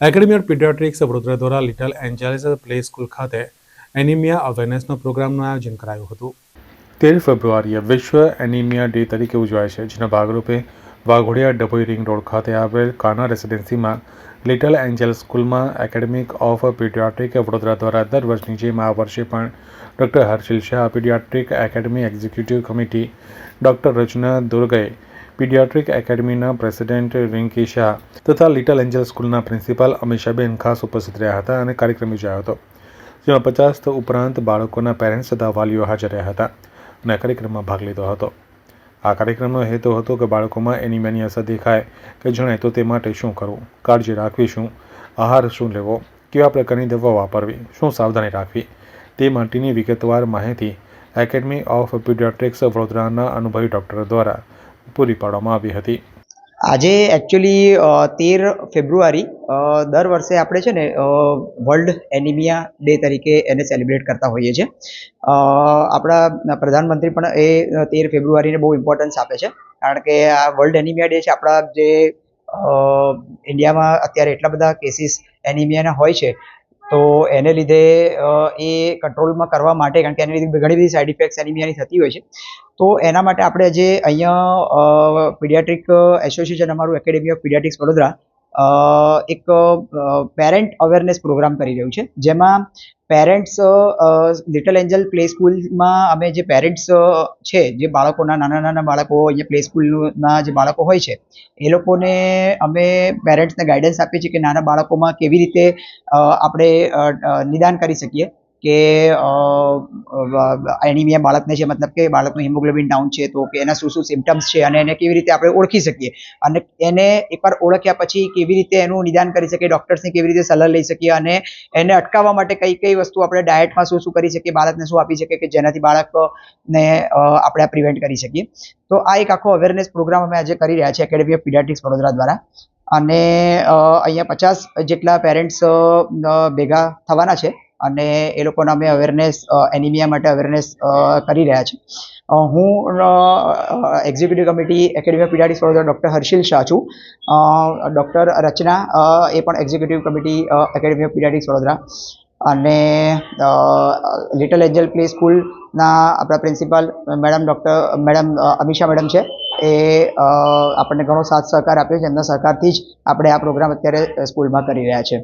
Academy of paediatrics Vadodara દ્વારા little angels play school ખાતે anaemia અવેરનેસનો પ્રોગ્રામનું આયોજન કરાયું હતું. તેર ફેબ્રુઆરીએ વિશ્વ એનિમિયા ડે તરીકે ઉજવાય છે, જેના ભાગરૂપે વાઘોડિયા ડભોઈ રિંગ રોડ ખાતે આવેલ કાના રેસિડેન્સીમાં લિટલ એન્જલ સ્કૂલમાં એકેડેમિક ઓફ પીડિયાટ્રિક વડોદરા દ્વારા દર વર્ષની જેમ આ વર્ષે પણ doctor Harshil Shah paediatric academy executive committee doctor Rachana દુર્ગએ paediatric એકેડમીના પ્રેસિડેન્ટ રિંકી શાહ તથા લિટલ એન્જલ સ્કૂલના પ્રિન્સિપાલ અમીષાબેન ખાસ ઉપસ્થિત રહ્યા હતા અને કાર્યક્રમ યોજાયો હતો, જેમાં પચાસ ઉપરાંત બાળકોના પેરેન્ટ્સ તથા વાલીઓ હાજર રહ્યા હતા અને કાર્યક્રમમાં ભાગ લીધો હતો. આ કાર્યક્રમનો હેતુ હતો કે બાળકોમાં એનિમિયાની અસર દેખાય કે જણાય તો તે માટે શું કરવું, કાળજી રાખવી શું, આહાર શું લેવો, કેવા પ્રકારની દવા વાપરવી, શું સાવધાની રાખવી, તે માટેની વિગતવાર માહિતી એકેડમી ઓફ પીડિયાટ્રિક્સ વડોદરાના અનુભવી ડૉક્ટર દ્વારા પૂરી પાડવામાં આવી હતી. આજે એકચ્યુઅલી તેર ફેબ્રુઆરી દર વર્ષે આપણે છે ને વર્લ્ડ એનિમિયા ડે તરીકે એને સેલિબ્રેટ કરતા હોઈએ છીએ. આપણા પ્રધાનમંત્રી પણ એ તેર ફેબ્રુઆરીને બહુ ઇમ્પોર્ટન્સ આપે છે. કારણ કે આ વર્લ્ડ એનિમિયા ડે છે, આપણા જે ઇન્ડિયામાં અત્યારે એટલા બધા કેસીસ એનિમિયાના હોય છે તો એને લીધે એ કંટ્રોલમાં કરવા માટે, કારણ કે એને લીધે ઘણી બધી સાઇડ ઇફેક્ટ્સ એનિમિયાની થતી હોય છે. તો એના માટે આપણે જે અહીંયા પીડિયાટ્રિક એસોસિએશન, અમારું એકેડેમી ઓફ પીડિયાટ્રિક્સ વડોદરા એક પેરેન્ટ અવેરનેસ પ્રોગ્રામ કરી રહ્યું છે. જેમાં પેરેન્ટ્સ લિટલ એન્જલ પ્લે સ્કૂલમાં અમે જે પેરેન્ટ્સ છે, જે બાળકોના, નાના નાના બાળકો અહીંયા પ્લે સ્કૂલના જે બાળકો હોય છે, એ લોકોને અમે પેરેન્ટ્સને ગાઈડન્સ આપીએ છીએ કે નાના બાળકોમાં કેવી રીતે આપણે નિદાન કરી શકીએ. કે એનિમિયા બાળકને છે, મતલબ કે બાળકનું હિમોગ્લોબિન ડાઉન છે, તો કે એના શું શું સિમ્ટમ્સ છે, અને એને કેવી રીતે આપણે ઓળખી શકીએ? અને એને એકવાર ઓળખ્યા પછી કેવી રીતે એનું નિદાન કરી શકીએ? ડૉક્ટર્સની કેવી રીતે સલાહ લઈ શકીએ? અને એને અટકાવવા માટે કઈ કઈ વસ્તુ આપણે ડાયટમાં શું શું કરી શકીએ? બાળકને શું આપી શકીએ? કે જેનાથી બાળકને આપણે પ્રિવેન્ટ કરી શકીએ? તો આ એક આખો અવેરનેસ પ્રોગ્રામ અમે આજે કરી રહ્યા છીએ એકેડેમી ઓફ પીડિયાટ્રિક્સ વડોદરા દ્વારા. અને અહીંયા પચાસ જેટલા પેરેન્ટ્સ ભેગા થવાના છે. અને એ લોકોને અમે અવેરનેસ એનિમિયા માટે અવેરનેસ કરી રહ્યા છે. હું executive committee academy of paediatrics Vadodara doctor Harshil Shah છું. ડૉક્ટર રચના એ પણ executive committee academy of paediatrics Vadodara. અને લિટલ એન્જલ પ્લે સ્કૂલના આપણા principal madam doctor madam Amisha madam છે. એ આપણને ઘણો સાથ સહકાર આપ્યો છે. એમના સહકારથી જ આપણે આ પ્રોગ્રામ અત્યારે સ્કૂલમાં કરી રહ્યા છે.